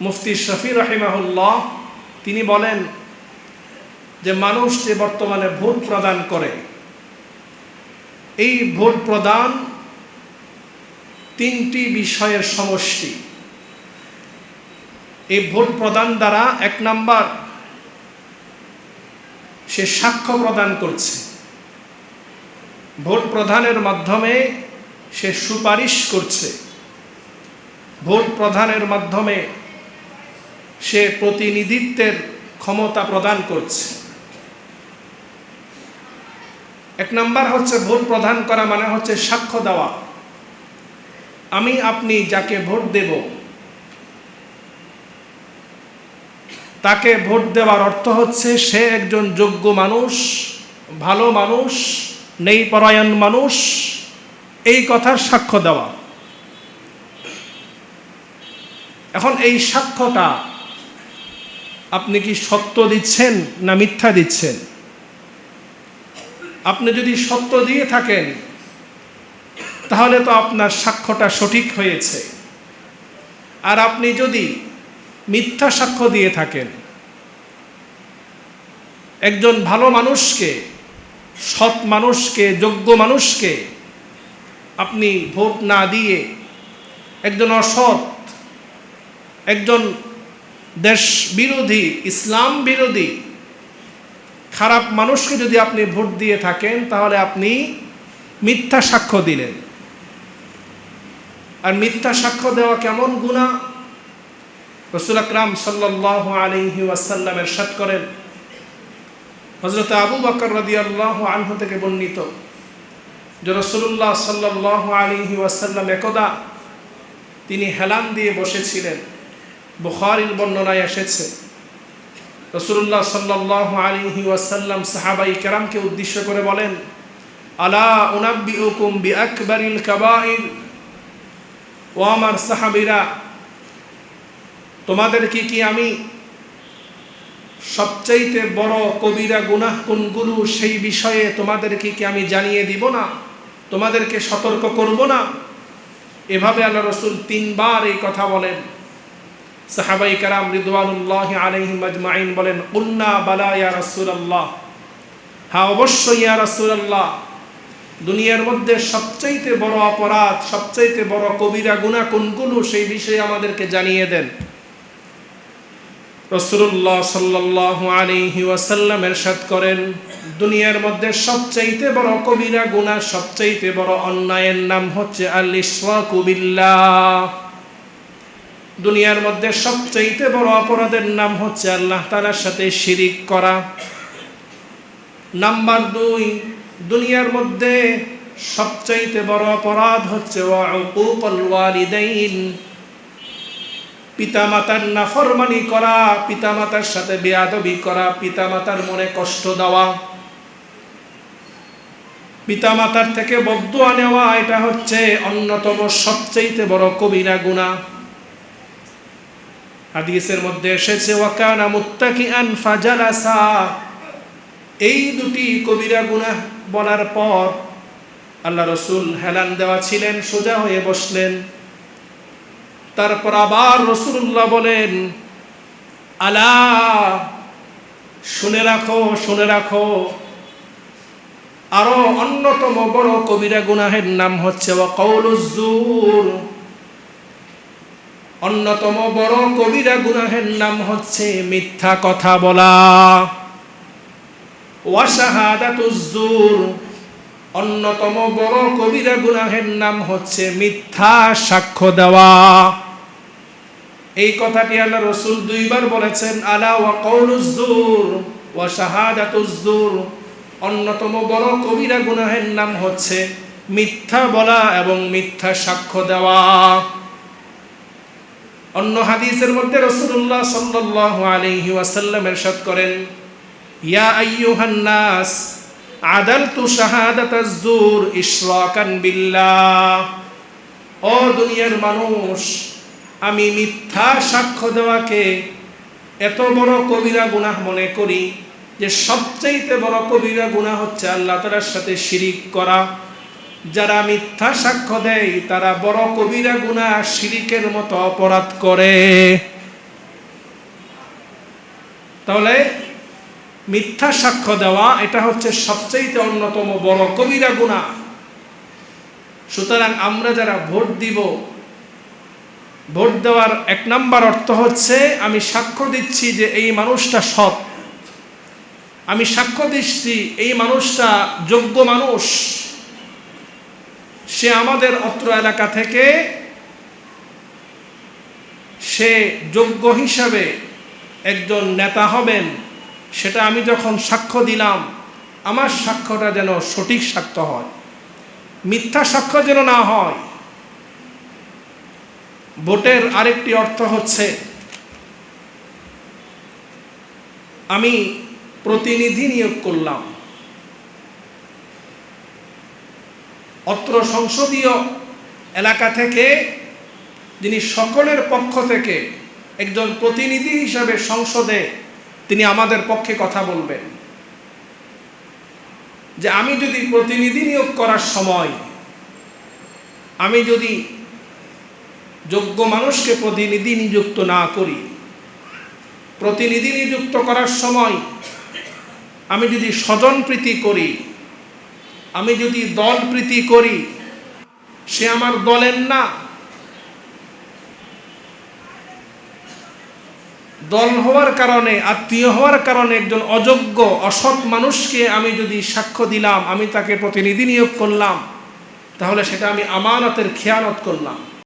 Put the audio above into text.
মুফতি শফি রহিমাহুল্লাহ, তিনি বলেন যে মানুষ যে বর্তমানে ভোট প্রদান করে, এই ভোট প্রদান তিনটি বিষয়ের সমষ্টি। এই ভোট প্রদান দ্বারা এক নাম্বার সে সাক্ষ্য প্রদান করছে। ভোট প্রদানের মাধ্যমে সে সুপারিশ করছে। ভোট প্রদানের মাধ্যমে সে প্রতিনিধিত্বের ক্ষমতা প্রদান করছে। এক নাম্বার হচ্ছে ভোট প্রদান করা মানে হচ্ছে সাক্ষ্য দেওয়া। আমি আপনি যাকে ভোট দেব, তাকে ভোট দেওয়ার অর্থ হচ্ছে সে একজন যোগ্য মানুষ, ভালো মানুষ নেই পরায়ণ মানুষ, এই কথার সাক্ষ্য দেওয়া। এখন এই সাক্ষ্যটা আপনি কি সত্য দিচ্ছেন না মিথ্যা দিচ্ছেন? আপনি যদি সত্য দিয়ে থাকেন, তাহলে তো আপনার সাক্ষ্যটা সঠিক হয়েছে। আর আপনি যদি মিথ্যা সাক্ষ্য দিয়ে থাকেন, একজন ভালো মানুষকে, সৎ মানুষকে, যোগ্য মানুষকে আপনি ভোট না দিয়ে একজন অসৎ, একজন দেশ বিরোধী ইসলাম বিরোধী খারাপ মানুষকে যদি আপনি ভোট দিয়ে থাকেন, তাহলে আপনি মিথ্যা সাক্ষ্য দিলেন। আর মিথ্যা সাক্ষ্য দেওয়া কেমন গুণা রসুল আকরাম সাল্লাহ আলহি ওয়াসাল্লামের সাত করেন হজরত আবু বকর রদি আল্লাহ আনহু থেকে বর্ণিত যে রসুল্লাহ সাল্লাহ আলহি ওয়াসাল্লাম একদা তিনি হেলান দিয়ে বসেছিলেন। বুখারির বর্ণনায় এসেছে। রসুল্লাহ সাল্লাহ আলহি ওয়াসাল্লাম সাহাবাই কেরামকে উদ্দেশ্য করে বলেন, আলা উনাব্বি উকুম বি আকবরিল কাবাইর? ও আমার সাহাবিরা তোমাদের কি কি আমি সবচাইতে বড় কবিরা গুনাহ কোনগুলো সেই বিষয়ে তোমাদেরকে কি আমি জানিয়ে দিব না? তোমাদেরকে সতর্ক করব না? এভাবে আল্লাহ রসুল তিনবার এই কথা বলেন। সাহাবাই কারাম রিদওয়ানুল্লাহ আলহিম আজমাইন বলেন উন্না বালা ইয়া রাসূলুল্লাহ। হ্যাঁ অবশ্যই ইয়া রাসূলুল্লাহ। দুনিয়ার মধ্যে সবচাইতে বড় অপরাধ, সবচাইতে বড় কবিরা গুণা কোনগুলো সেই বিষয়ে আমাদেরকে জানিয়ে দেন। রসুল্লাহ সাল্লাহ আলিহি ওয়াসাল্লাম এরশাদ করেন, দুনিয়ার মধ্যে সবচাইতে বড় কবিরা গুণা সবচাইতে বড় অন্যায়ের নাম হচ্ছে আল ইসরাকুবিল্লাহ দুনিয়ার মধ্যে সবচাইতে বড় অপরাধের নাম হচ্ছে আল্লাহ তালার সাথে শিরিক করা। নাম্বার দুই, দুনিয়ার মধ্যে সবচাইতে বড় অপরাধ হচ্ছে পিতামাতার নাফরমানি করা, পিতামাতার সাথে বেয়াদবি করা, পিতামাতার মনে কষ্ট দেওয়া। পিতামাতার থেকে বদুয়া নেওয়া, এটা হচ্ছে অন্যতম সবচাইতে বড় কবিরা গুণা হাদিসের মধ্যে এসেছে, ওয়াকানা মুত্তাকি আন ফাজালাসা। এই দুটি কবিরা গুনাহ বলার পর আল্লাহ রসুল হেলান দেওয়া ছিলেন, সোজা হয়ে বসলেন। তারপর আবার রসুল্লাহ বলেন, আলা, শুনে রাখো শুনে রাখো। আরও অন্যতম বড় কবিরা গুনাহের নাম হচ্ছে কৌলুজুর অন্যতম বড় কবিরা গুনাহের নাম হচ্ছে মিথ্যা কথা বলা। ওয়াশাহাদাতুজুর অন্যতম বড় কবিরা গুনাহের নাম হচ্ছে মিথ্যা সাক্ষ্য দেওয়া। এই কথাটি আল্লাহ রসুল দুইবার বলেছেন, আলা ওয়া কৌলুজুর ওয়া শাহাদাতুজুর অন্যতম বড় কবিরা গুনাহের নাম হচ্ছে মিথ্যা বলা এবং মিথ্যা সাক্ষ্য দেওয়া। অন্য হাদিসের মধ্যে রসুল্লাহ সাল্লাল্লাহু আলাইহি ওয়াসাল্লাম এরশাদ করেন, ইয়া আইয়ুহান নাস, আদালতু শাহাদাতাজ-জুর ইশরাকান বিল্লাহ। ও দুনিয়ার মানুষ, আমি মিথ্যা সাক্ষ্য দেওয়াকে এত বড় কবিরা গুনাহ মনে করি যে সবচাইতে বড় কবিরা গুনাহ হচ্ছে আল্লাহ তালার সাথে শিরিক করা। যারা মিথ্যা সাক্ষ্য দেয়, তারা বড় কবিরা গুনাহ, শিরিকের মতো অপরাধ করে। তাহলে মিথ্যা সাক্ষ্য দেওয়া, এটা হচ্ছে সবচেয়ে অন্যতম বড় কবিরা গুণা সুতরাং আমরা যারা ভোট দিব, ভোট দেওয়ার এক নাম্বার অর্থ হচ্ছে, আমি সাক্ষ্য দিচ্ছি যে এই মানুষটা সৎ। আমি সাক্ষ্য দিচ্ছি, এই মানুষটা যোগ্য মানুষ। সে আমাদের অত্র এলাকা থেকে সে যোগ্য হিসাবে একজন নেতা হবেন, সেটা আমি যখন সাক্ষ্য দিলাম, আমার সাক্ষ্যটা যেন সঠিক সাক্ষ্য হয়। মিথ্যা সাক্ষ্য যেন না হয়। ভোটের আরেকটি অর্থ হচ্ছে, আমি প্রতিনিধি নিয়োগ করলাম। অত্র সংসদীয় এলাকা থেকে যিনি সকলের পক্ষ থেকে একজন প্রতিনিধি হিসাবে সংসদে তিনি আমাদের পক্ষে কথা বলবেন। যে আমি যদি প্রতিনিধি নিয়োগ করার সময় আমি যদি যোগ্য মানুষকে প্রতিনিধি নিযুক্ত না করি, প্রতিনিধি নিযুক্ত করার সময় আমি যদি স্বজনপ্রীতি করি আমি যদি দল প্রীতি করি, সে আমার দলের না। দল হওয়ার কারণে, আত্মীয় হওয়ার কারণে একজন অযোগ্য, অসৎ মানুষকে আমি যদি সাক্ষ্য দিলাম, আমি তাকে প্রতিনিধি নিয়োগ করলাম, তাহলে সেটা আমি আমানতের খেয়ালত করলাম।